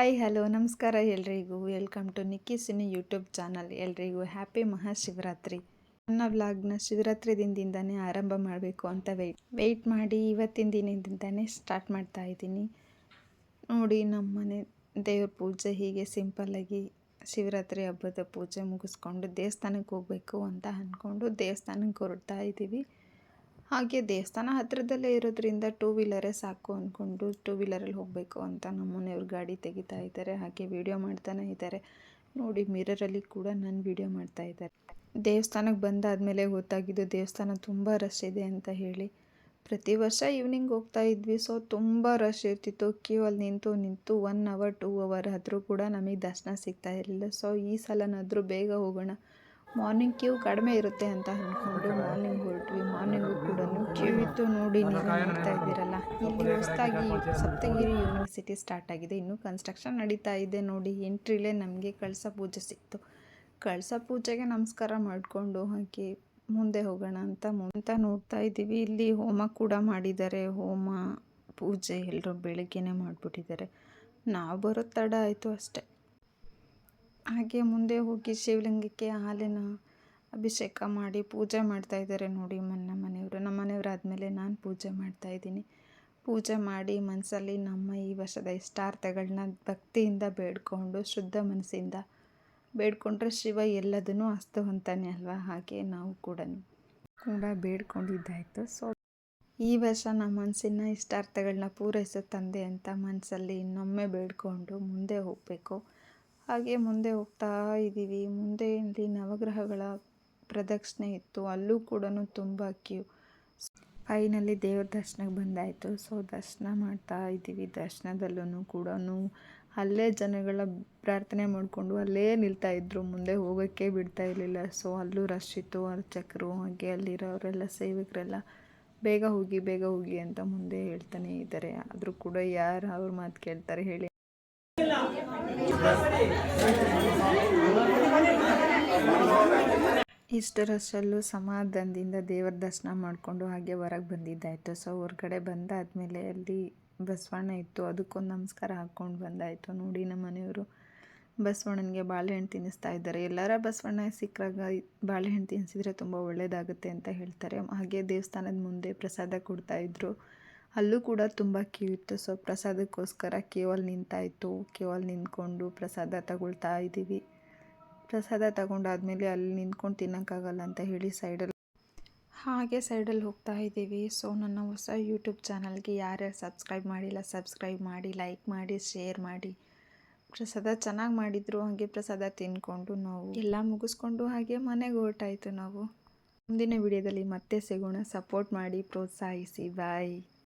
Hi, hello, ನಮಸ್ಕಾರ ಎಲ್ರಿಗೂ. Welcome to Nikki cine YouTube channel. ಎಲ್ರಿಗೂ ಹ್ಯಾಪಿ ಮಹಾಶಿವರಾತ್ರಿ. ನನ್ನ ವ್ಲಾಗ್ನ ಶಿವರಾತ್ರಿ ದಿನದಿಂದನೇ ಆರಂಭ ಮಾಡಬೇಕು ಅಂತ ವೆಯ್ಟ್ ವೆಯ್ಟ್ ಮಾಡಿ ಇವತ್ತಿನ ದಿನದಿಂದನೇ ಸ್ಟಾರ್ಟ್ ಮಾಡ್ತಾ ಇದ್ದೀನಿ. ನೋಡಿ, ನಮ್ಮ ಮನೆ ದೇವ್ರ ಪೂಜೆ ಹೀಗೆ ಸಿಂಪಲ್ಲಾಗಿ ಶಿವರಾತ್ರಿ ಹಬ್ಬದ ಪೂಜೆ ಮುಗಿಸ್ಕೊಂಡು ದೇವಸ್ಥಾನಕ್ಕೆ ಹೋಗಬೇಕು ಅಂತ ಅಂದ್ಕೊಂಡು ದೇವಸ್ಥಾನಕ್ಕೆ ಹೊರಡ್ತಾ ಇದ್ದೀವಿ. ಹಾಗೆ ದೇವಸ್ಥಾನ ಹತ್ತಿರದಲ್ಲೇ ಇರೋದ್ರಿಂದ ಟೂ ವೀಲರೇ ಸಾಕು ಅಂದ್ಕೊಂಡು ಟೂ ವೀಲರಲ್ಲಿ ಹೋಗಬೇಕು ಅಂತ ನಮ್ಮನೆಯವ್ರು ಗಾಡಿ ತೆಗಿತಾ ಇದ್ದಾರೆ. ಹಾಗೆ ವಿಡಿಯೋ ಮಾಡ್ತಾನೆ ಇದ್ದಾರೆ. ನೋಡಿ ಮಿರರಲ್ಲಿ ಕೂಡ ನಾನು ವಿಡಿಯೋ ಮಾಡ್ತಾ ಇದ್ದಾರೆ. ದೇವಸ್ಥಾನಕ್ಕೆ ಬಂದಾದಮೇಲೆ ಗೊತ್ತಾಗಿದ್ದು ದೇವಸ್ಥಾನ ತುಂಬ ರಶ್ ಇದೆ ಅಂತ ಹೇಳಿ. ಪ್ರತಿ ವರ್ಷ ಈವ್ನಿಂಗ್ ಹೋಗ್ತಾ ಇದ್ವಿ. ಸೊ ತುಂಬ ರಶ್ ಇರ್ತಿತ್ತು. ಕ್ಯೂ ಅಲ್ಲಿ ನಿಂತು ನಿಂತು ಒನ್ ಅವರ್ ಟೂ ಅವರ್ ಆದರೂ ಕೂಡ ನಮಗೆ ದರ್ಶನ ಸಿಗ್ತಾ ಇರಲಿಲ್ಲ. ಸೊ ಈ ಸಲನಾದರೂ ಬೇಗ ಹೋಗೋಣ. ಮಾರ್ನಿಂಗ್ ಕ್ಯೂ ಕಡಿಮೆ ಇರುತ್ತೆ ಅಂತ ಅಂದ್ಕೊಂಡು ಮಾರ್ನಿಂಗ್ ಹೊರಟ್ವಿ. ಮಾರ್ನಿಂಗು ಕೂಡ ಇತ್ತು ನೋಡಿ ನೀವು ನೋಡ್ತಾ ಇದ್ದೀರಲ್ಲ ಇಲ್ಲಿ ಹೊಸದಾಗಿ ಸಪ್ತಗಿರಿ ಯೂನಿವರ್ಸಿಟಿ ಸ್ಟಾರ್ಟ್ ಆಗಿದೆ. ಇನ್ನೂ ಕನ್ಸ್ಟ್ರಕ್ಷನ್ ನಡೀತಾ ಇದೆ ನೋಡಿ ಎಂಟ್ರಿಲೇ ನಮಗೆ ಕಳಸ ಪೂಜೆ ಸಿಕ್ತು. ಕಳಸ ಪೂಜೆಗೆ ನಮಸ್ಕಾರ ಮಾಡಿಕೊಂಡು ಹಾಗೆ ಮುಂದೆ ಹೋಗೋಣ ಅಂತ ಮುಂತ ನೋಡ್ತಾ ಇದ್ದೀವಿ. ಇಲ್ಲಿ ಹೋಮ ಕೂಡ ಮಾಡಿದ್ದಾರೆ. ಹೋಮ ಪೂಜೆ ಎಲ್ಲರೂ ಬೆಳಗ್ಗೆನೇ ಮಾಡಿಬಿಟ್ಟಿದ್ದಾರೆ. ನಾವು ಬರೋ ತಡ ಆಯಿತು ಅಷ್ಟೇ. ಹಾಗೆ ಮುಂದೆ ಹೋಗಿ ಶಿವಲಿಂಗಕ್ಕೆ ಹಾಲಿನ ಅಭಿಷೇಕ ಮಾಡಿ ಪೂಜೆ ಮಾಡ್ತಾ ಇದ್ದಾರೆ ನೋಡಿ ನನ್ನ ಮನೆಯವರು ಮನೆಯವರಾದಮೇಲೆ ನಾನು ಪೂಜೆ ಮಾಡ್ತಾ ಇದ್ದೀನಿ. ಪೂಜೆ ಮಾಡಿ ಮನಸ್ಸಲ್ಲಿ ನಮ್ಮ ಈ ವರ್ಷದ ಇಷ್ಟಾರ್ಥಗಳನ್ನ ಭಕ್ತಿಯಿಂದ ಬೇಡ್ಕೊಂಡು, ಶುದ್ಧ ಮನಸ್ಸಿಂದ ಬೇಡ್ಕೊಂಡ್ರೆ ಶಿವ ಎಲ್ಲದನ್ನೂ ಅಂತಾನೆ ಅಲ್ವಾ? ಹಾಗೆ ನಾವು ಕೂಡ ಕೂಡ ಬೇಡ್ಕೊಂಡಿದ್ದಾಯಿತು. ಸೊ ಈ ವರ್ಷ ನಮ್ಮ ಮನಸ್ಸಿನ ಇಷ್ಟಾರ್ಥಗಳನ್ನ ಪೂರೈಸೋ ತಂದೆ ಅಂತ ಮನಸ್ಸಲ್ಲಿ ಇನ್ನೊಮ್ಮೆ ಬೇಡ್ಕೊಂಡು ಮುಂದೆ ಹೋಗಬೇಕು. ಹಾಗೆ ಮುಂದೆ ಹೋಗ್ತಾ ಇದ್ದೀವಿ. ಮುಂದೆ ಇಲ್ಲಿ ನವಗ್ರಹಗಳ ಪ್ರದಕ್ಷಿಣೆ ಇತ್ತು. ಅಲ್ಲೂ ಕೂಡ ತುಂಬ ಕ್ಯೂ. ಫೈನಲ್ಲಿ ದೇವ್ರ ದರ್ಶನಕ್ಕೆ ಬಂದಾಯಿತು. ಸೊ, ದರ್ಶನ ಮಾಡ್ತಾ ಇದ್ದೀವಿ. ದರ್ಶನದಲ್ಲೂ ಕೂಡ ಅಲ್ಲೇ ಜನಗಳ ಪ್ರಾರ್ಥನೆ ಮಾಡಿಕೊಂಡು ಅಲ್ಲೇ ನಿಲ್ತಾ ಇದ್ದರು ಮುಂದೆ ಹೋಗೋಕ್ಕೆ ಬಿಡ್ತಾ ಇರಲಿಲ್ಲ. ಸೊ, ಅಲ್ಲೂ ರಶ್ ಇತ್ತು. ಅರ್ಚಕರು ಹಾಗೆ ಅಲ್ಲಿರೋರೆಲ್ಲ ಸೇವಕರೆಲ್ಲ ಬೇಗ ಹೋಗಿ ಬೇಗ ಹೋಗಿ ಅಂತ ಮುಂದೆ ಹೇಳ್ತಾನೆ ಇದ್ದಾರೆ. ಆದರೂ ಕೂಡ ಯಾರು ಅವ್ರ ಮಾತು ಕೇಳ್ತಾರೆ ಹೇಳಿ. ಇಷ್ಟರಷ್ಟಲ್ಲೂ ಸಮಾಧಾನದಿಂದ ದೇವರ ದರ್ಶನ ಮಾಡಿಕೊಂಡು ಹಾಗೆ ಹೊರಗೆ ಬಂದಿದ್ದಾಯಿತು. ಸೊ ಹೊರಗಡೆ ಬಂದಾದಮೇಲೆ ಅಲ್ಲಿ ಬಸವಣ್ಣ ಇತ್ತು. ಅದಕ್ಕೊಂದು ನಮಸ್ಕಾರ ಹಾಕ್ಕೊಂಡು ಬಂದಾಯಿತು. ನೋಡಿ, ನಮ್ಮ ಮನೆಯವರು ಬಸವಣ್ಣನಿಗೆ ಬಾಳೆಹಣ್ಣು ತಿನ್ನಿಸ್ತಾ ಇದ್ದಾರೆ. ಎಲ್ಲರ ಬಸವಣ್ಣ ಸಿಕ್ಕಾಗ ಬಾಳೆಹಣ್ಣು ತಿನ್ನಿಸಿದ್ರೆ ತುಂಬ ಒಳ್ಳೆಯದಾಗುತ್ತೆ ಅಂತ ಹೇಳ್ತಾರೆ. ಹಾಗೆ ದೇವಸ್ಥಾನದ ಮುಂದೆ ಪ್ರಸಾದ ಕೊಡ್ತಾಯಿದ್ರು ಅಲ್ಲೂ ಕೂಡ ತುಂಬ ಕ್ಯೂ ಇತ್ತು. ಸೊ ಪ್ರಸಾದಕ್ಕೋಸ್ಕರ ಕೇವಲ್ ನಿಂತಾಯಿತು. ಕೇವಲ್ ನಿಂತ್ಕೊಂಡು ಪ್ರಸಾದ ತಗೊಳ್ತಾ ಇದ್ದೀವಿ. ಪ್ರಸಾದ ತಗೊಂಡಾದ್ಮೇಲೆ ಅಲ್ಲಿ ನಿಂತ್ಕೊಂಡು ತಿನ್ನೋಕ್ಕಾಗಲ್ಲ ಅಂತ ಹೇಳಿ ಸೈಡಲ್ಲಿ ಹಾಗೆ ಸೈಡಲ್ಲಿ ಹೋಗ್ತಾ ಇದ್ದೀವಿ. ಸೊ ನನ್ನ ಹೊಸ ಯೂಟ್ಯೂಬ್ ಚಾನಲ್ಗೆ ಯಾರ್ಯಾರು ಸಬ್ಸ್ಕ್ರೈಬ್ ಮಾಡಿಲ್ಲ ಸಬ್ಸ್ಕ್ರೈಬ್ ಮಾಡಿ ಲೈಕ್ ಮಾಡಿ ಶೇರ್ ಮಾಡಿ. ಪ್ರಸಾದ ಚೆನ್ನಾಗಿ ಮಾಡಿದ್ರು, ಹಾಗೆ ಪ್ರಸಾದ ತಿನ್ಕೊಂಡು ನಾವು ಎಲ್ಲ ಮುಗಿಸ್ಕೊಂಡು ಹಾಗೆ ಮನೆಗೆ ಹೊರಟಾಯಿತು ನಾವು. ಮುಂದಿನ ವಿಡಿಯೋದಲ್ಲಿ ಮತ್ತೆ ಸಿಗೋಣ. ಸಪೋರ್ಟ್ ಮಾಡಿ, ಪ್ರೋತ್ಸಾಹಿಸಿ. ಬಾಯ್